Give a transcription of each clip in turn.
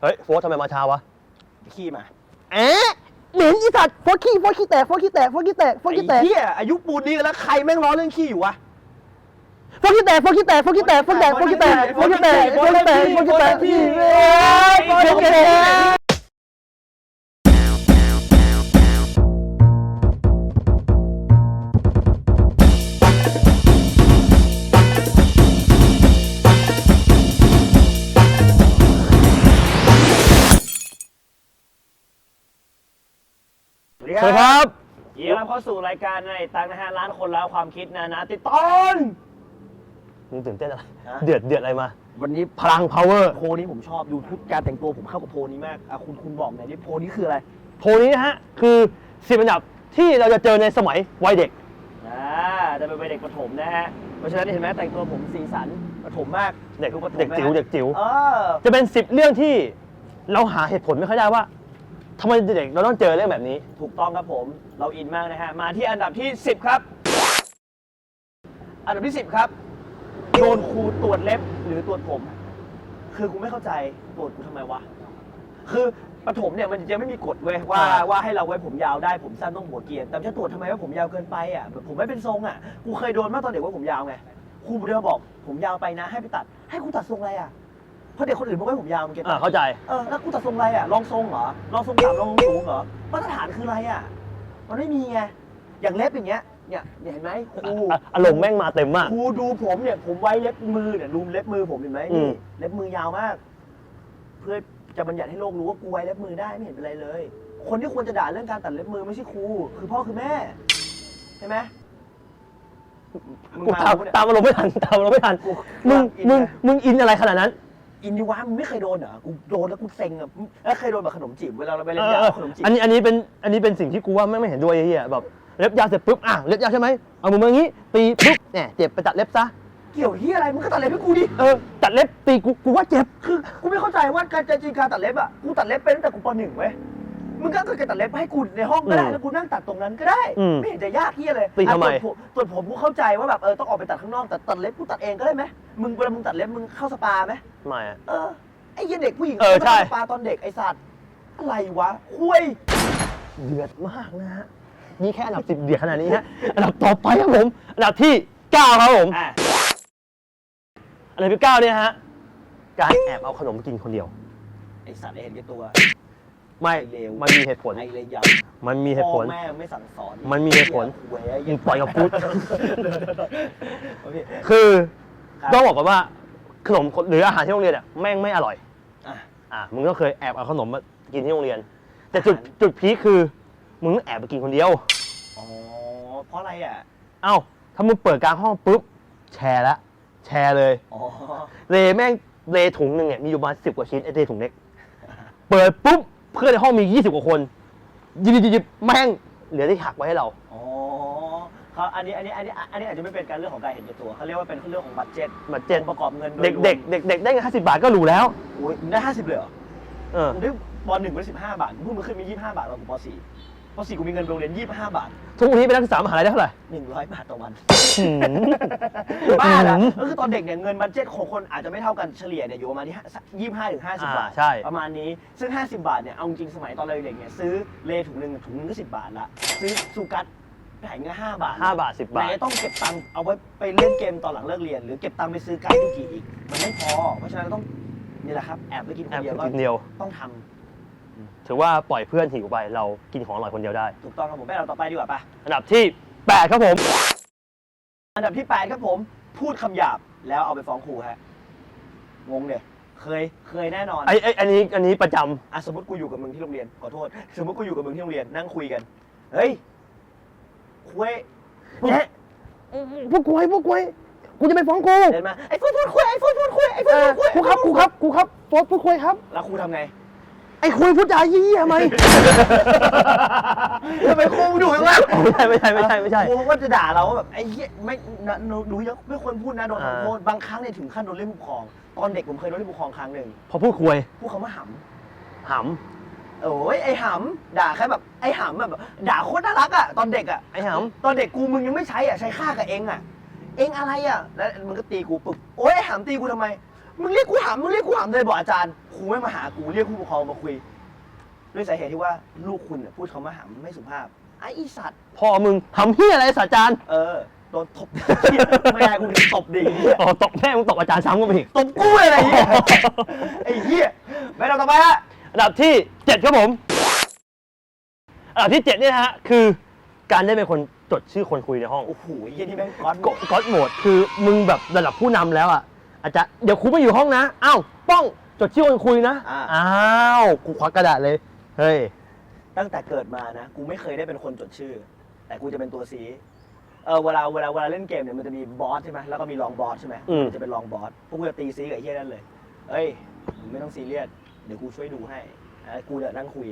เฮ้ยโฟร์ทำไมมาช้าวะขี้มาแอะเหม็นอีสัตว์โฟร์ขี้โฟร์ขี้แตกโฟร์ขี้แตกโฟร์ขี้แตกโฟร์ขี้แตกเหี้ยอายุปูนนี้แล้วใครแม่งร้อนเรื่องขี้อยู่วะโฟร์ขี้แตกโฟร์ขี้แตกโฟร์ขี้แตกโฟร์แตกโฟร์ขี้แตกโฟร์ขี้แตกโฟร์ขี้แตกโฟร์ขี้แตกพี่โฟร์ขี้แตก ดีสวัสดีครับยินดีต้อนรับเข้าสู่รายการในตังนะฮะร้านคนแล้วความคิดนานาติดตอนมึงตื่นเต้นอะไร ฮะเดือดเดือดอะไรมา วันนี้พลัง power โพลนี้ผมชอบดูทุกการแต่งตัวผมเข้ากับโพลนี้มากอะคุณคุณบอกหน่อยดิโพลนี้คืออะไรโพลนี้นะฮะ คือสิบอันดับที่เราจะเจอในสมัยวัยเด็ก อ่าจะเป็นวัยเด็กประถมนะฮะเพราะฉะนั้นเห็นไหมแต่งตัวผมสีสันประถมมากเด็กดูประถมเด็กจิ๋วไหมฮะเด็กจิ๋ว เออจะเป็นสิบเรื่องที่เราหาเหตุผลไม่ค่อยได้ว่า ทำไมเด็กเราต้องเจอเรื่องแบบนี้ ถูกต้องครับผม เราอินมากนะฮะ มาที่อันดับที่ 10 ครับ อันดับที่ 10 ครับ โดนครูตรวจเล็บหรือตรวจผม คือกูไม่เข้าใจตรวจกูทำไมวะ คือประถมเนี่ยมันจะไม่มีกฎเว้ยว่าอ่าว่าให้เราไว้ผมยาวได้ผมสั้นต้องหัวเกรียน แต่จะตรวจทำไมว่าผมยาวเกินไปอะแบบผมไม่เป็นทรงอะ กูเคยโดนมากตอนเด็กว่าผมยาวไง ครูเดินมาบอกผมยาวไปนะ ให้ไปตัด ให้กูตัดทรงอะไรอะเพ ราะเด็กคนอื่นบอกว่าผมยาวมันเก็ตอ่าปะเข้าใจ เออแล้วกูตัดทรงอะไรอะลองทรงเหรอลองทรงต่ำลองทรงสูงเหรอมาตรฐานคืออะไรอะ มันไม่มีไงอย่างเล็บอย่างเงี้ยเนี่ยเนี่ยเห็นไหมครูอะอารมณ์แม่งมาเต็มมาก ครูดูผมเนี่ย ผมไว้เล็บมือเนี่ยดูเล็บมือผมเห็นไหมอืนี่มเล็บมือยาวมาก เพื่อจะบัญญัติให้โลกรู้ว่ากูไว้เล็บมือได้ไม่เห็นเป็นไรเลย คนที่ควรจะด่าเรื่องการตัดเล็บมือไม่ใช่ครูคือพ่อคือแม่ใช่ไหมมึงกูมาตามปะเนี่ย ตามอารมณ์ไม่ทันตามอารมณ์ไม่ทัน กูมึงอินมึงนะ มึงอินอะไรขนาดนั้น อินดิวะมึงไม่เคยโดนเหรอกูโดนแล้วกูเซ็งอะแล้วเคยโดนแบบขนมจีบเวลาเราไปเล่นาเอยอวขนมจีบอันนี้อันนี้เป็นอันนี้เป็นสิ่งที่กูว่าไม่งไม่เห็นด้วยไอ้เหี้ยแบบเล็บยาวเสร็จปุ๊บอะเล็บยาวใช่ไหมเอามือมาอย่างงี้ตีปุ๊บเนี่ยเจ็บไปตัดเล็บซะเกี่ยวที่อะไรมึงก็ตัดเล็บให้กูดิเออตัดเล็บตีกูกูว่าเจ็บคือกูไม่เข้าใจว่าการจริงการตัดเล็บอะกูตัดเล็บเป็นตั้งแต่กูปหนึ่งเว้ย มึงก็เคยตัดเล็บให้กูในห้องก็ได้อืมแล้วกูนั่งตัดตรงนั้นก็ได้ อืมไม่เห็นจะยากที่เลยตีทำไม อะส่วนผมส่วนผมกูเข้าใจว่าแบบเออต้องออกไปตัดข้างนอกแต่ตัดเล็บกูตัดเองก็ได้ไหมมึงเวลามึงตัดเล็บมึงเข้าสปาไหมไม่อะ เออไอ้เหี้ยเด็กผู้หญิงเออใช่ ข้าสปาตอนเด็กไอ้สัตว์อะไรวะคุย เดือดมากนะฮะนี่แค่อันดับสิบเดือดขนาดนี้ฮะ อันดับต่อไปครับผม อันดับที่เก้าครับผม อะอันดับที่เก้าเนี่ยฮะ การแอบเอาขนมกินคนเดียว ไอ้สัตว์ไอ้เห็นแก่ตัว ไม่เลวมันมีเหตุผล ไอ้เลยยมันมีำเหตุผล พ่อแม่ไม่สั่งสอนมันมีเหตุผล เว้ยมึงปล่อยกับกูโอเคคือครับต้องบอกก่อนว่าขนมหรืออาหารที่โรงเรียนอะแม่งไม่อร่อย อะ อะมึงก็เคยแอบเอาขนมมากินที่โรงเรียน แต่จุดจุดพีคคือมึงแอบไปกินคนเดียว อ๋อ เพราะอะไรอะ เอ้าถ้ามึงเปิดกลางห้องปุ๊บแชร์ละแชร์เลย อ๋อ เลแม่งเลถุงหนึ่งเนี่ยมีอยู่ประมาณสิบกว่าชิ้นไอ้เลถุงเล็ก เปิดปุ๊บ เพื่อนในห้องมียี่สิบกว่าคนหยิบหยิบหยิบหยิบแม่งเหลือที่หักไว้ให้เรา อ๋อเขาอันนี้อันนี้อันนี้อันนี้อาจจะไม่เป็นการเรื่องของการเห็นแก่ตัวเขาเรียกว่าเป็นเรื่องของบัตเจ็ตบัตเจ็ตประกอบเงินโดยเด็กรวมเด็กเด็กเด็กได้เงินห้าสิบบาทก็รู้แล้วโอ้ยมึงได้ห้าสิบเลยเหรอเออ มึงได้ปหนึ่งเป็นสิบห้าบาทมึงเพิ่งมาขึ้นมียี่สิบห้าบาทตอนกูปสี่ ปสี่กูมีเงินไปโรงเรียนยี่สิบห้าบาท ทุกวันนี้เป็นนักศึกษามหาลัยได้เท่าไหร่หนึ่งร้อยบาทต่อวัน หืมบ้าละหืมก็คือตอนเด็กเนี่ยเงินบัตเจ็ตของคนอาจจะไม่เท่ากันเฉลี่ยเนี่ยอยู่ประมาณที่ยี่สิบห้าถึงห้าสิบบาท อ่าใช่ ประมาณนี้ซึ่ง 50 บาทเนี่ยเอาจริงๆสมัยตอนเราเด็กเนี่ยซื้อเลถุงหนึ่งถุงหนึงก็สิบาทละซื้อซูกัสแผงก็ห้าบาทห้าบาทสิบบาท ไหนต้องเก็บตังค์เอาไว้ไปเล่นเกมตอนหลังเลิกเรียน หรือเก็บตังค์ไปซื้อไก่ทุกทีอีก มันไม่พอ เพราะฉะนั้นเราต้องนี่แหละครับแอบไปกินคแอนบเดียวไปก็กินเดียว ต้องทำ ถือว่าปล่อยเพื่อนหิวไปเรากินของอร่อยคนเดียวได้ ถูกต้องครับผมไปเราต่อไปดีกว่าปะอันดับที่แปดครับผม อันดับที่ 8 ครับผม พูดคำหยาบแล้วเอาไปฟ้องครูฮะงงเนี่ยเคยเคยแน่นอนไอ้ไอ้อันนี้อันนี้ประจำอะสมมติกูอยู่กับมึงที่โรงเรียนขอโทษ สมมติกูอยู่กับมึงที่โรงเรียนนั่งคุยกันเฮ้ยคุยเจ๊พวกกวยพวกกวยกูจะไปฟ้องครูเดินมาไอ้ฟูดพูดคุยไอ้ฟูดพูดคุยไอ้ฟูเอดอพูดคุยครูครับครูครับครูครับโฟร์พูดคุยครับ แล้วครูทำไง ไอ้คุยพูดจายี่ทำไมทำไมครูดุจังวะไม่ใช่ไม่ใช่ไม่ใช่ไม่ใช่ครูเขาก็จะด่าเราว่าแบบไอ้เหี้ยไม่นะหนูหนูยังไม่ควรพูดนะโดนอ่าทำโทษบางครั้งเนี่ยถึงขั้นโดนเรียกผู้ปกครอง ตอนเด็กผมเคยโดนเรียกผู้ปกครองครั้งหนึ่งพอพูดคุยพูดคำว่าหำหโอ้ยไอ้หำด่าแค่แบบไอ้หำแบบด่าโคตรน่ารักอะตอนเด็กอะำไอ้หตอนเด็กกูมึงยังไม่ใช้อะใช้ค่ากับเองอะเองอะไรอะแล้วมึงก็ตีกูปึ๊บโอ้ยไอ้หำตีกูทำไม มึงเรียกกูหามมึงเรียกกูหามเลยบอกอาจารย์ครูไม่มาหากูเรียกผู้ปกครองมาคุย ด้วยสาเหตุที่ว่าลูกคุณเนี่ยพูดคำว่าหามไม่สุภาพไอ้อีสัตว์ พ่อมึงทำเฮียอะไรศาสตราจารย์เออโดนตบเหี้ยไม่ได้กูโดนตบดีเหี้ยอ๋อตบแม่มึงตบอาจารย์ซ้ำก็ไปอีก ตบกูอะไรเงี้ยไอ้เหี้ยไปเราต่อไปฮะอันดับที่เจ็ดครับผม อันดับที่เจ็ดเนี่ยนะฮะ คือการได้เป็นคนจดชื่อคนคุยในห้องโอ้โหไอ้เหี้ยนี่แม่งก้อนก็ก็โหมดคือมึงแบบระดับผู้นำแล้วอะ อาจจะเดี๋ยวครูไม่อยู่ห้องนะอ้าวป้องจดชื่อคนคุยนะอ่า อ้าวกูควักกระดาษเลยเฮ้ยตั้งแต่เกิดมานะ กูไม่เคยได้เป็นคนจดชื่อ แต่กูจะเป็นตัวซีเออเวลาเวลาเวลาเล่นเกมเนี่ยมันจะมีบอสใช่ไหมแล้วก็มีรองบอสใช่ไหมอืมนจะเป็นรองบอสพวกกูจะตีซีกับไอ้เหี้ยนั่นเลย เอ้ยมึงไม่ต้องซีเรียสเดี๋ยวกูช่วยดูให้อะกูเนี่ยนั่งคุย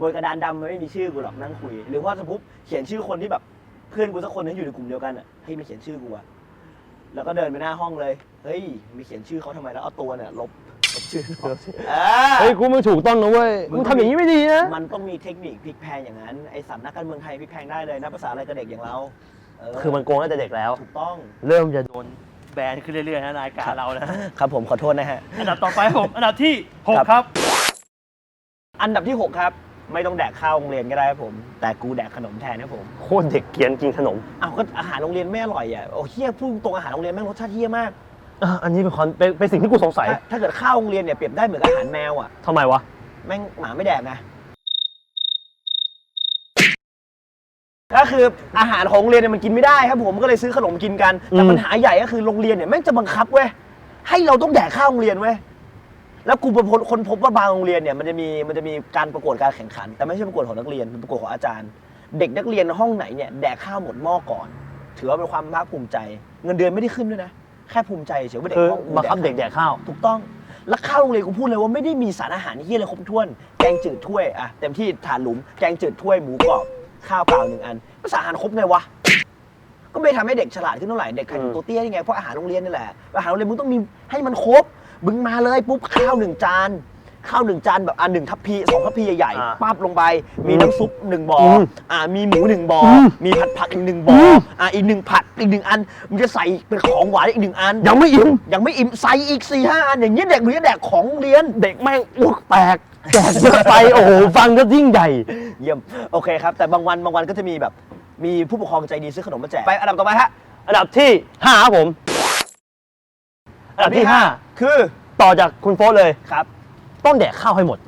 บนกระดานดำมันไม่มีชื่อกูหรอกนั่งคุย หรือว่าสมมติเขียนชื่อคนที่แบบ เพื่อนกูสักคนนึงอยู่ในกลุ่มเดียวกันอะให้มันเขียนชื่อกูอะ แล้วก็เดินไปหน้าห้องเลย เฮ้ยมีเขียนชื่อเขาทำไมแล้วเอาตัวเนี่ยลบลบชื่อเขาอ่าเฮ้ยกูมึงถูกต้องนะเว้ยมึมึงงทำอย่างนี้ไม่ดีนะมันต้องมีเทคนิคพลิกแพลงอย่างนั้น ไอสัตว์นักการเมืองไทยพลิกแพลงได้เลยนับภาษาอะไรกับเด็กอย่างเราเคือมันโกงตั้งแต่เด็กแล้ว ถูกต้อง เริ่มจะโดนแบนขึ้นเรื่อยๆนะรายการเรานะครับผมขอโทษนะฮะ อันดับต่อไปผม อันดับที่หกครับครับ อันดับที่ 6 ครับ ไม่ต้องแดกข้าวโรงเรียนก็ได้ครับผม แต่กูแดกขนมแทนครับผมโคตรเด็กเกรียนกินขนมอ้าวก็อาหารโรงเรียนไม่อร่อยอะโอ้เฮียพูดตรงอาหารโรงเรียนแม่งรสชาติเฮียมากอะอันนี้เป็นคอนเป็นเป็นสิ่งที่กูสงสัยถ้าถ้าเกิดข้าวโรงเรียนเนี่ยเปรียบได้เหมือนอาหารแมวอะทำไมวะ แม่งหมาไม่แดกนะก็คืออาหารของโรงเรียนเนี่ยมันกินไม่ได้ครับผมก็เลยซื้อขนมกินกันแต่อืม ปัญหาใหญ่ก็คือโรงเรียนเนี่ยแม่งจะบังคับเว้ยให้เราต้องแดกข้าวโรงเรียนเว้ย แล้วกูเป็นคนคนพบว่าบางโรงเรียนเนี่ยมันจะมีมันจะมีการประกวดการแข่งขัน แต่ไม่ใช่ประกวดของนักเรียนเป็นประกวดของอาจารย์ เด็กนักเรียนห้องไหนเนี่ยแดกข้าวหมดหม้อก่อน ถือว่าเป็นความภาคภูมิใจ เงินเดือนไม่ได้ขึ้นด้วยนะแค่ภูมิใจเฉยๆว่าเด็กคือห้องกูบังคับข้าวเด็กแดกข้าว ถูกต้องแล้วข้าวโรงเรียนกูพูดเลยว่าไม่ได้มีสารอาหารที่อะไรครบถ้วน แกงจืดถ้วยอะเต็มที่ถาดหลุมแกงจืดถ้วยหมูกรอบข้าวเปล่าหนึ่งอันภาษาอาหารครบไงวะก็ไม่ทำให้เด็กฉลาดขึ้นเท่าไหร่เด็กขยันตัวเตี้ยนี่ไงเพราะอาหารโรงเรียนนี่แหละอาหารโรงเรียนมึงต้องมีให้มันครบ มึงมาเลยปุ๊บข้าวหนึ่งจานข้าวหนึ่งจานแบบอันหนึ่งทัพพีสองทัพพีใหญ่อ่าๆปั๊บลงไป มีน้ำซุปหนึ่งบ่ออมอ่า มีหมูหนึ่งบ่ออมมีผัดผักอีกหนึ่งบ่ออม อ่าอีกหนึ่งผัดอีกหนึ่งอันมึงจะใส่เป็นของหวานอีกหนึ่งอันยังไม่อิ่มยังไม่อิ่มใส่อีกสี่ห้าอันอย่างนี้ยเด็กมึงจะแดกของโรงเรียน เด็กแม่งอ้วกแตกแดกเยอะไปโอ้โหฟังก็ยิ่งใหญ่ เยี่ยมโอเคครับ แต่บางวันบางวันก็จะมีแบบ มีผู้ปกครองใจดีซื้อขนมมาแจก ไปอันดับต่อไปฮะ อันดับที่ห้าครับผม อันดับที่ห้าคือต่อจากคุณโฟสเลยครับต้องแดกข้าวให้หมด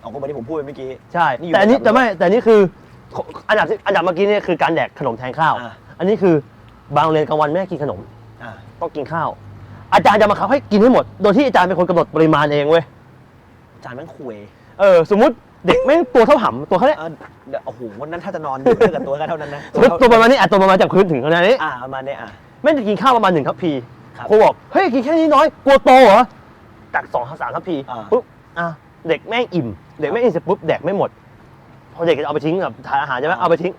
เอาคนมาที่ผมพูดไปเมื่อกี้ ใช่นี่อยู่แต่อันนี้ในอันดับแต่ไม่แต่นี่คืออันดับที่อันดับเมื่อกี้เนี่ยคือการแดกขนมแทนข้าวอ่าอันนี้คือบางโรงเรียนกลางวันไม่ให้กินขนมอ่าต้องกินข้าว อาจารย์จะมาคับให้กินให้หมด โดยที่อาจารย์เป็นคนกำหนดปริมาณเองเว้ยจานแม่งคุยเออสมมติเด็กแม่งตัวเท่าหำตัวเขาเนี่ยเออเดี๋ยวโอ้โหวันนั้นถ้าจะนอนอยู่ถ้าเกิดตัวแค่เท่านั้นนะสมมติตัวประมาณนี้อะตัวประมาณจากพื้นถึงขนาดนี้อ่าประมาณเนี้ยอะแม่งจะกินข้าวประมาณหนึ่งทัพพี ครับ ครูบอกเฮ้ยกินแค่นี้น้อยกลัวโตเหรอตักสองสามทัพพีอ่า ปุ๊บอะเด็กแม่งอิ่ม เด็กแม่งอิ่มเสร็จปุ๊บแดกไม่หมด พอเด็กจะเอาไปทิ้งแบบทานอาหารใช่ไหมเอาไปทิ้ง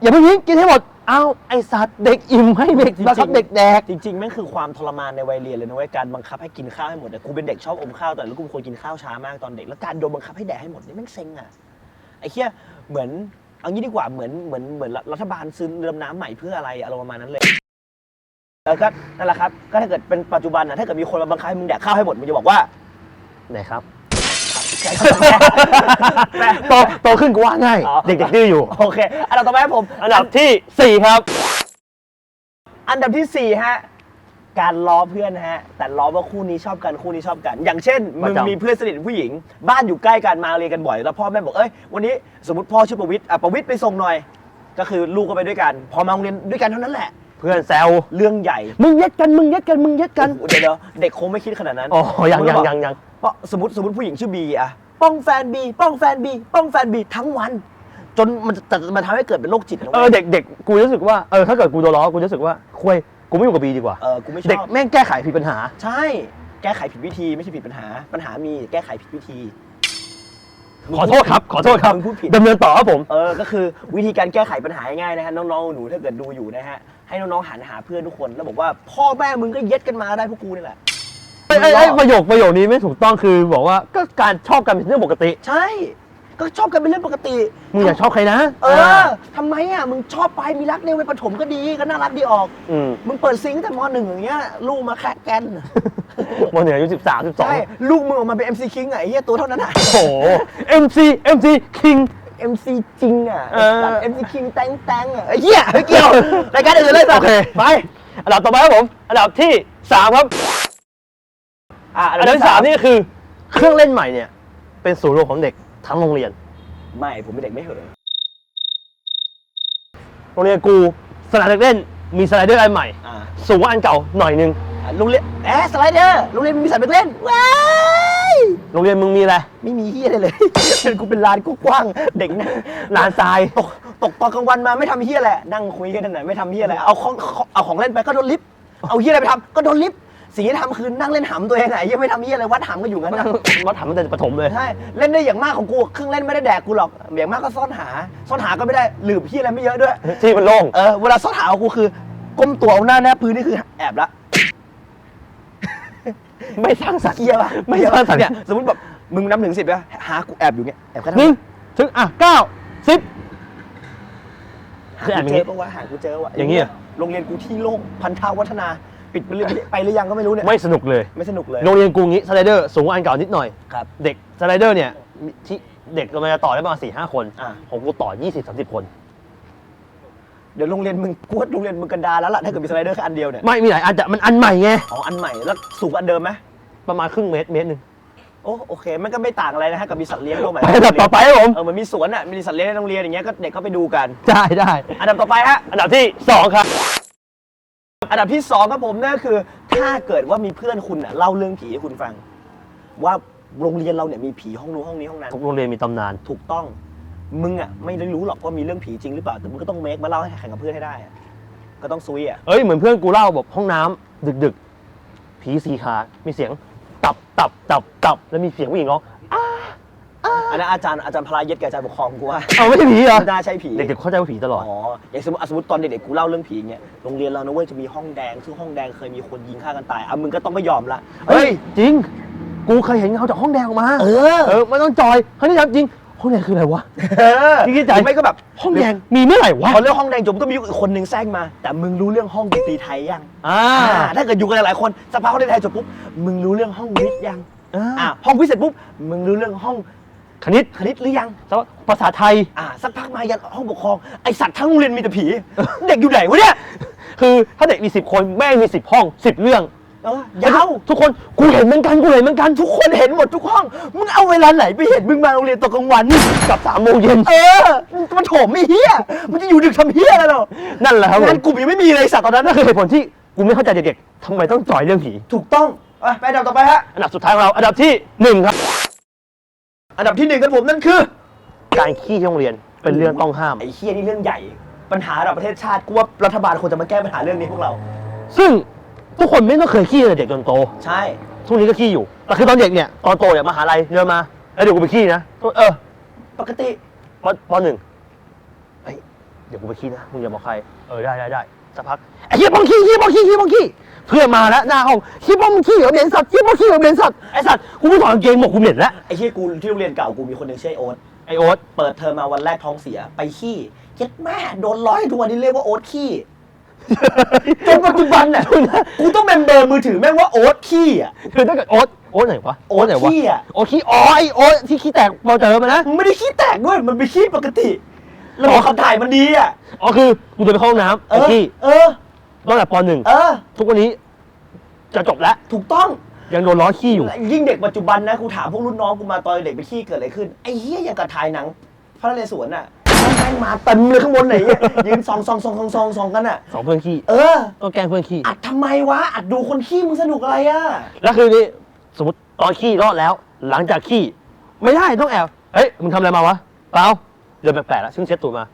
อย่าเพิ่งทิ้งกินให้หมดเอาไอสัตว์เด็กอิ่มให้เด็กบังคับเด็กแดก จริงๆแม่งคือความทรมานในวัยเรียนเลยนะเว้ยการบังคับให้กินข้าวให้หมดแต่กูเป็นเด็กชอบอมข้าวแต่แล้วกูเป็นคนกินข้าวช้ามากตอนเด็กแล้วการโดนบังคับให้แดกให้หมดนี่แม่งเซ็งอะไอ้เหี้ยเหมือนเอางี้ดีกว่าเหมือนเหมือนเหมือนรัฐบาลซื้อเรือดำน้ำใหม่เพื่ออะไรอารมณ์ประมาณนั้นเลย แล้วก็นั่นแหละครับ ก็ถ้าเกิดเป็นปัจจุบันนะถ้าเกิดมีคนมาบังคับให้มึงแดกข้าวให้หมด มึงจะบอกว่าไหนครับแต่โตโตขึ้นกูว่าง่ายอ๋อเด็กๆดื้ออยู่ โอเค อันดับต่อไปครับผม อันดับที่สี่ครับ อันดับที่สี่ฮะ การล้อเพื่อนฮะ แต่ล้อว่าคู่นี้ชอบกันคู่นี้ชอบกัน อย่างเช่น มึงประจำมีเพื่อนสนิทผู้หญิง บ้านอยู่ใกล้กันมาเรียนกันบ่อย แล้วพ่อแม่บอก เอ้ย วันนี้สมมติพ่อชื่อประวิทย์อะประวิทย์ไปส่งหน่อย ก็คือลูกก็ไปด้วยกัน พอมาโรงเรียนด้วยกันเท่านั้นแหละเพื่อนแซวเรื่องใหญ่มึงยัดกันมึงยัดกันมึงยัดกันโอ้โหเดี๋ยวเดี๋ยวเด็กคงไม่คิดขนาดนั้นอ๋อยังมึยังบอกยังยังเพราะสมมติสมมติผู้หญิงชื่อบีอะป้องแฟนบีป้องแฟนบีป้องแฟนบีทั้งวัน จนมันจะมันทำให้เกิดเป็นโรคจิตนะเอว้อยเด็กเด็กกูรู้สึกว่าเออถ้าเกิดกูโดนล้อกูรู้สึกว่าคุยกูไม่อยู่กับบีดีกว่า เออกูไม่ชเด็กอบแม่งแก้ไขผิดปัญหา ใช่ แก้ไขผิดวิธีไม่ใช่ผิดปัญหา ปัญหามีแก้ไขผิดวิธี ขอโทษครับ ขอโทษครับมึงพูดผิด ดำเนินต่อครับผม เออ ก็คือวิธีการแก้ไขปัญหาง่ายๆนะฮะน้องๆหนูถ้าเกิดดูอยู่นะฮะ ให้น้องๆหันหาเพื่อนทุกคน แล้วบอกว่าพ่อแม่มึงก็เย็ดกันมาได้พวกกูนี่แหละ ไอ้ไอ้ไอ้ประโยคประโยคนี้ไม่ถูกต้องคือบอกว่าก็การชอบกันเป็นเรื่องปกติ ใช่ ก็ชอบกันเป็นเรื่องปกติ มึงอยากชอบใครนะเออทำไมอะมึงชอบไปมีรักเดียวในประถมก็ดีก็น่ารักดีออก อืมมึงเปิดซิงค์แต่มหนึ่งอย่างเงี้ยลูกมาแคะแกนวันเหนืออายุสิบสามสิบสองใช่ลูกมึงออกมาเป็น MC King อะไอ้เหี้ยตัวเท่านั้นอะ โอ้โห MC MC King MC จริงอะเออไอ้สัตว์ MC King แตงแตงอะไอ้เหี้ยไม่เกี่ยวรายการอื่นเลยสัตโอว์เค ไป อันดับต่อไปครับผม อันดับที่สามครับ อะอันดับที่สามนี่คือ เครื่องเล่นใหม่เนี่ย เป็นศูนย์รวมของเด็กทั้งโรงเรียน ไม่ผมเป็นเด็กไม่เหินโรงเรียนกูสนามเด็กเล่น มีสไลเดอร์อันใหม่ อ่าสูงกว่าอันเก่าหน่อยนึง อะโรงเรียนแอะสไลเดอร์โรงเรียนมีสนามเด็กเล่นว้าย โรงเรียนมึงมีอะไร ไม่มีเฮียอะไรเลย เป็นกูเป็นลานกว้างๆเด็กนั่งลานทรายตกตกตอนกลางวันมาไม่ทำเฮียแหละนั่งคุยกันไหนไม่ทำเฮียอะไรเอาของเอาของเล่นไปก็โดนลิฟต์เอาเฮียอะไรไปทำก็โดนลิฟต์สิ่งที่ทำคือนั่งเล่นหำตัวเองไงยังไม่ทำเฮียอะไรวัดหำก็อยู่งั้นนั่นะงวัดถามตั้งแต่ประถมเลยใช่เล่นได้อย่างมากของกูเครื่องเล่นไม่ได้แดกกูหรอกอย่างมากก็ซ่อนหาซ่อนหาก็ไม่ได้หลืบเฮียอะไรไม่เยอะด้วยที่มันโล่งเออเวลาซ่อนหาของกูคือก้มตัวเอาหน้าแนบพื้นนี่คือแอบละ ไม่สร้างสรรค์เฮียป่ะไม่สร้างสรรค์ เนี่ยสมมติแบบมึงนับถึงสิบแล้วหากูแอบอยู่เงี้ยแอบแค่หนั้นึ่งนถึงอะเก้าสิบหาคือแอบกูอย่างเจงี้อปะวะหากูเจอวะอย่างงี้อะโรงเรียนกูที่โล่งพันธาวัฒนาปิดไปหรือไปหรือยังก็ไม่รู้เนี่ยไม่สนุกเลย ไม่สนุกเลยโรงเรียนกูงี้สไลเดอร์สูงกว่าอันเก่านิดหน่อย ครับ เด็กสไลเดอร์เนี่ยมีที่เด็กเราจะต่อได้ประมาณสี่ห้าคนอะ ของกูต่อยี่สิบสามสิบคน เดี๋ยวโรงเรียนมึงกูว่าโรงเรียนมึงกันดารแล้วล่ะถ้าเกิดมีสไลเดอร์แค่อันเดียวเนี่ยไม่มีหลายอันแต่มันอันใหม่ไงอ๋ออันใหม่แล้วสูงกว่าอันเดิมไหมประมาณครึ่งเมตรเมตรหนึ่ง โอ้โอเค มันก็ไม่ต่างอะไรนะฮะกับมีสัตว์เลี้ยงตัวใหม่ไปอันดับต่อไปครับผม เออเหมันมีสวนอะมีสัตว์เลี้ยงในโรงเรียนอย่างเงี้ยก็เด็กเขาไปดูกัน ได้ได้อันดับต่อไปฮะ อันดับที่สองครับ อันดับที่สองครับผมนั่นคือ ถ้าเกิดว่ามีเพื่อนคุณอะเล่าเรื่องผีให้คุณฟัง ว่าโรงเรียนเราเนี่ยมีผีห้องนู้นห้องนี้ห้องนั้น ทุกโรงเรียนมีตำนาน ถูกต้อง มึงอะไม่ได้รู้หรอกว่ามีเรื่องผีจริงหรือเปล่าแต่มึงก็ต้องเมคมาเล่าให้แข่งกับเพื่อนให้ได้อะก็ต้องซุยอะเอ้ยเหมือนเพื่อนกูเล่าแบบห้องน้ำดึกดึกๆ ผีสีขา มีเสียงตับตับตับตับแล้วมีเสียงผู้หญิงร้องอันนั้นอาจารย์อาจารย์พลาเย็ดกับอาจารย์ปกครองกูว่าเอาไม่ใช่ผีเหรอไม่น่าใช่ผี เด็กๆเข้าใจว่าผีตลอด อ๋ออย่างสมมติอะสมมติตอนเด็กๆ กูเล่าเรื่องผีเงี้ย โรงเรียนเรานะเว้ยจะมีห้องแดง ซึ่งห้องแดงเคยมีคนยิงฆ่ากันตาย อะมึงก็ต้องไม่ยอมละ เฮ้ยจริง กูเคยเห็นเขาจากห้องแดงออกมา เออ เออไม่ต้องจอยคราวนี้ถามจริง ห้องแดงคืออะไรวะเออพี่คิดใจ หรือไม่ก็แบบห้องแดงมีเมื่อไหร่วะพอเรื่องห้องแดงจบมันต้องมีอีกคนหนึ่งแทรกมา แต่มึงรู้เรื่องห้องดนตรีไทยยังอ่า อ่าถ้าเกิดอยู่กันหลายๆคนสักพักห้องดนตรีไทยจบปุ๊บมึงรู้เรื่องห้องวิทย์ยังอ่า อ่าห้องวิทย์เสร็จปุ๊บมึงรู้เรื่องห้องคณิตคณิตหรือยังภาษาไทย อ่าสักพักมายันห้องปกครองไอสัตว์ทั้งโรงเรียนมีแต่ผี เด็กอยู่ไหนวะเนี่ย คือถ้าเด็กมีสิบคนแม่งมีสิบห้องสิบเรื่อง เออยาวทุกคนกูเห็นเหมือนกันกูเห็นเหมือนกันทุทุกกคคนเห็นหมดทุกห้องมึงเอาเวลาไหนไปเห็นมึงมาโรงเรียนตอนกลางวันกลับสามโมงเย็นเออมันโถมไม่เฮียมันจะอยู่ดึกทำเฮียอะไรหรอนั่นแหละครับผงามนกลุ่มยังไม่มีเลยสัตว์ตอนนั้นนั่นะนคือเหตุผลที่กูไม่เข้าใจเด็กๆทำไมต้องจอยเรื่องผีถูกต้องอะไปอันดับต่อไปฮะอันดับสุดท้ายของเราอันดับที่หนึ่งครับอันดับที่หนึ่งครับผมนั่นคือ การขี้ที่โรงเรียนเป็นเรื่องต้องห้ามไอ้เฮียนี่เรื่องใหญ่ ปัญหาระดับประเทศชาติกูว่ารัฐบาลควรจะมาแก้ปัญหาเรื่องนี้พวกเรา ซึ่ง ทุกคนไม่ต้องเคยขี้เลยเด็กจนโตใช่ ทุกนี้ก็ขี้อยู่แต่คือตอนเด็กเนี่ยตอนโตเนี่ยมหาลัยเดินมาแล้วเดี๋ยวกูไปขี้นะเออปกติปปหนึ่งเฮ้ยเดี๋ยวกูไปขี้นะมึงอย่าบอกใครเออได้ได้ได้สักพักไอ้เหี้ยบองขี้ขี้บองขี้ขี้บองขี้เพื่อนมาแล้วหน้าห้องขี้บองขี้เหรอเหม็นสัตว์ขี้บองขี้เหรอเหม็นสัตว์ไอ้สัตว์กูไม่ถอดกางเกงหมกกูเหม็นแล้วไอ้เฮียกูที่โรงเรียนเก่ากูมีคนหนึ่งชื่อไอ้โอ๊ตไอโอ๊ตเปิดเทอมมาวันแรกท้องเสียไปขี้เย็ดแม่โดนร้อยทุกวันนี้เรียกว่าโอ๊ตขี้ จนปัจจุบันน่ะกูต้องเมมเบอร์มือถือแม่งว่าโอ๊ตขี้อะคือถ้าเกิดโอ๊ตโอ๊ตไหนวะโอ๊ตไหนวะขี้อะโอ๊ตขี้อ๋อไอโอ๊ตที่ขี้แตกเราเจอมานะมันไม่ได้ขี้แตกด้วยมันเป็นขี้ปกติระบบขับถ่ายมันดีอะอ๋อคือกูเดินไปเข้าห้องน้ำเอไอ้อขี้เออตั้งแต่ปหนึ่งเออ ทุกวันนี้ จะจบแล้วถูกต้องยังโดนล้อขี้อยู่ ยิ่งเด็กปัจจุบันนะกูถามพวกรุ่นน้องกูมาตอนเด็กไปขี้เกิดอะไรขึ้นไอ้เหี้ยอย่างกับถ่ายหนัง พระนเรศวรน่ะแม่งมาเต็มเลยข้างบนไหนเนี่ยยืนซองซองซองซองซองซองกันอะ สองเพื่อนขี้เออต้องแกล้งเพื่อนขี้อัดทำไมวะ อัดดูคนขี้มึงสนุกอะไรอะ แล้วคือนี่สมมติตอนขี้รอดแล้ว หลังจากขี้ไม่ได้ต้องแอบเฮ้ยมึงทำอะไรมาวะเปล่าเดินแปลกๆแล้วซึ่งเช็ดตูดมา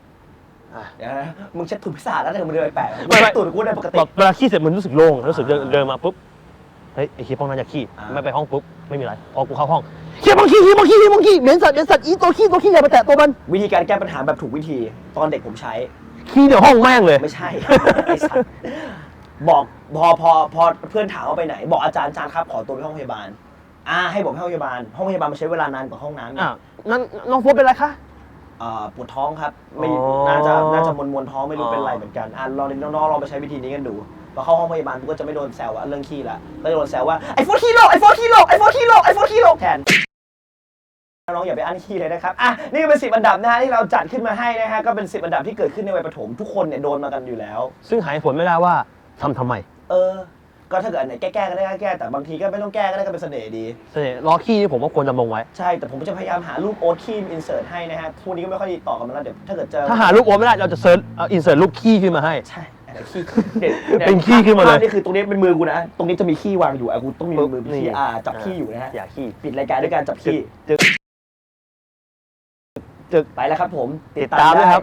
อะเดี๋ยวนะมึงเช็ดถุงพิซซ่าแล้วแต่มึงเดินไปแปะไม่ไม่ตูดกูได้ปกติ แบบเวลาขี้เสร็จมันรู้สึกโล่งรู้สึกเดินเดินมาปุ๊บเฮ้ยไอ้ขี้ป้องน่าจะขี้อ่า ไม่ไปห้องปุ๊บไม่มีอะไรพอกูเข้าห้องขี้ป้องขี้ขี้ป้องขี้ขี้ป้องขี้เหม็นสัตว์เหม็นสัตว์อีตัวขี้ตัวขี้อย่าไปแตะตัวมันวิธีการแก้ปัญหาแบบถูกวิธี ตอนเด็กผมใช้ ขี้เดี๋ยวห้องแม่งเลย ไม่ใช่ ไอ้สัตว์บอกพอพอพอเพื่อนถามว่าไปไหน บอกอาจารย์อาจารย์ครับขอตัวไปห้องพยาบาล อ่าให้บอกให้ห้องพยาบาล ห้องพยาบาลมันใช้เวลานานกว่าห้องน้ำอะนั่นน้องโฟสเป็นไรคะอ่าปวดท้องครับไม่อ๋อน่าจะน่าจะมวนมวนๆท้องไม่รู้อ๋อเป็นไรเหมือนกันอะลองน้องๆลองไปใช้วิธีนี้กันดู พอเข้าห้องพยาบาลปุ๊บก็จะไม่โดนแซวอะเรื่องขี้ละก็จะโดนแซวว่าไอ้โฟร์ขี้โลกไอ้โฟร์ขี้โลกไอ้โฟร์ขี้โลกไอ้โฟร์ขี้โลกแทนน้องๆอย่าไปอั้นขี้เลยนะครับ อะ นี่ก็เป็นสิบอันดับนะฮะที่เราจัดขึ้นมาให้นะฮะ ก็เป็นสิบอันดับที่เกิดขึ้นในวัยประถมทุกคนเนี่ยโดนมากันอยู่แล้ว ซึ่งหายผลไม่ได้ว่าทำทำไม เออ ก็ถ้าเกิดอันไหนแก้ ๆ ก็ได้ก็แก้ แต่บางทีก็ไม่ต้องแก้ก็ได้ก็เป็นเสน่ห์ดี เสน่ห์ล้อขี้นี่ผมว่าควรดำรงไว้ ใช่ แต่ผมจะพยายามหารูปโอ๊ตขี้อินเสิร์ตให้นะฮะทุกวันนี้ก็ไม่ค่อยต่อกันมาแล้วเดี๋ยวถ้าเกิดเจอ ถ้าหารูปโอตไม่ได้เราจะเซิร์ชเอาอินเสิร์ตรูปขี้ขึ้นมาให้ ใช่อันไหน ขี้เด็ดเป็นขี้ขึ้นมาเลยภพนี่คือตรงนี้เป็นมือกูนะ ตรงนี้จะมีขี้วางอยู่อะกูต้องมีมือเป็นขี้นี่อ่าจับขี้อยู่นะฮะอย่าขี้ปิดรายการด้วยการจับขี้จึกจึกไปแล้วครับผม ติดตามด้วยครับ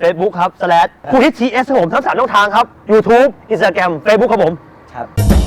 Facebook ครับ slash ผู้ฮิตทีเอสผมทั้งสามช่องทางครับ YouTube Instagram Facebook ครับผม ครับ